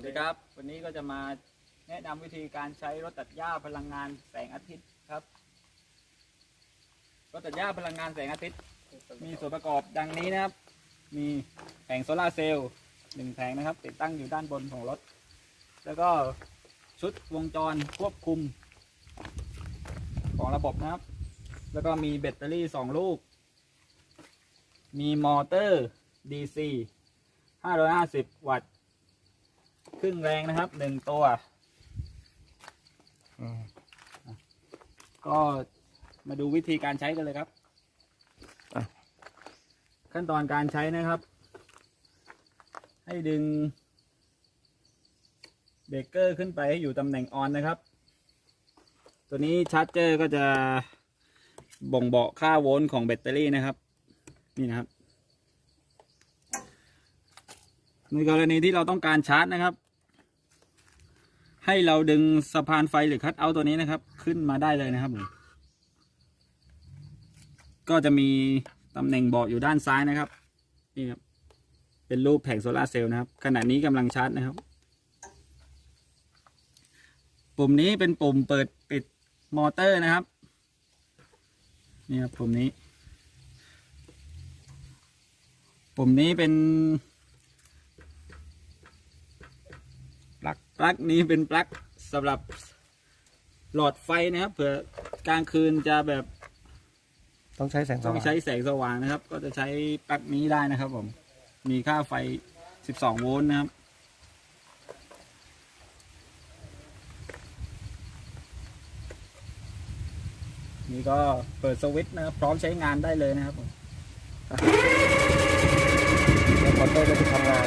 วัสดีครับ วันนี้ก็จะมาแนะนำวิธีการใช้รถตัดหญ้าพลังงานแสงอาทิตย์ครับ รถตัดหญ้าพลังงานแสงอาทิตย์ มีส่วนประกอบดังนี้นะครับ มีแผงโซลาร์เซลล์หนึ่งแผงนะครับ ติดตั้งอยู่ด้านบนของรถ แล้วก็ชุดวงจรควบคุม ของระบบนะครับ แล้วก็มีแบตเตอรี่สองลูก มีมอเตอร์ DC 550 วัตต์ ครึ่งแรงนะครับหนึ่งตัว ก็มาดูวิธีการใช้กันเลยครับอะขั้นตอนการใช้นะครับ ให้ดึงเบรกเกอร์ขึ้นไปให้อยู่ตำแหน่งออนนะครับ ตัวนี้ชาร์จเจอร์ก็จะบ่งบอกค่าโวลต์ของแบตเตอรี่นะครับ นี่นะครับ ในกรณีที่เราต้องการชาร์จนะครับ ให้เราดึงสะพานไฟหรือคัตเอาตัวนี้นะครับ ขึ้นมาได้เลยนะครับผมก็จะมีตำแหน่งบอกอยู่ด้านซ้ายนะครับนี่ครับเป็นรูปแผงโซลาเซลล์นะครับ ขณะนี้กำลังชาร์จนะครับ ปุ่มนี้เป็นปุ่มเปิดปิดมอเตอร์นะครับนี่ครับปุ่มนี้ ปุ่มนี้เป็น ป ลั๊กปลั๊กนี้เป็นปลั๊กสำหรับหลอดไฟนะครับเผื่อกลางคืนจะแบบต้องใช้แสงสต้องว่างใช้แสงสว่างนะครับ ก็จะใช้ปลั๊กนี้ได้นะครับผมมีค่าไฟ 12 โวลต์นะครับ นี่ก็เปิดสวิตช์นะครับ พร้อมใช้งานได้เลยนะครับผม แล้วมอเตอร์จะไปทำงาน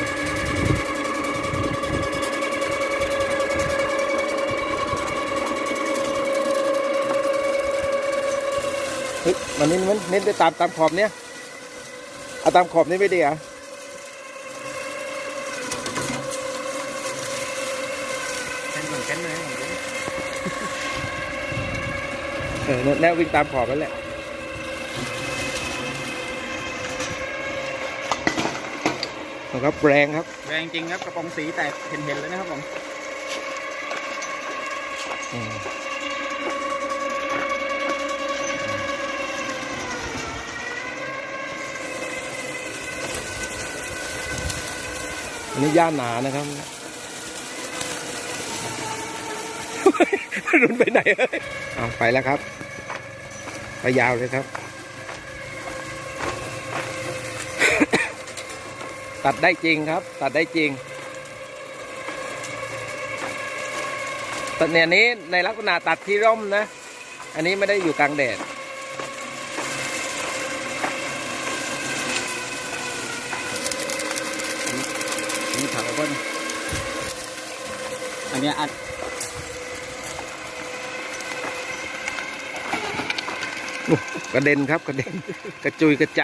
เฮ้ยมันเน้นมันเน้นไปตามตามขอบเนี้ยเอาตามขอบนี้ไปดีอะแค่นเหมือนกันเลยเออแนววิ่งตามขอบนั่นแหละนะครับแรงครับ แรงจริงครับกระป๋องสีแตกเห็นๆเลยนะครับผม อืมอั นี้ย่าหนานะครับรุนไปไหนเอ้ยเอาไปแล้วครับ ไปยาวเลยครับ ตัดได้จริงครับ ตัดได้จริงแต่เนี่ยนี้ในลักษณะตัดที่ร่มนะ อันนี้ไม่ได้อยู่กลางแดด นี่ถามว่าอันนี้อัดกระเด็นครับกระเด็นกระจุยกระจาย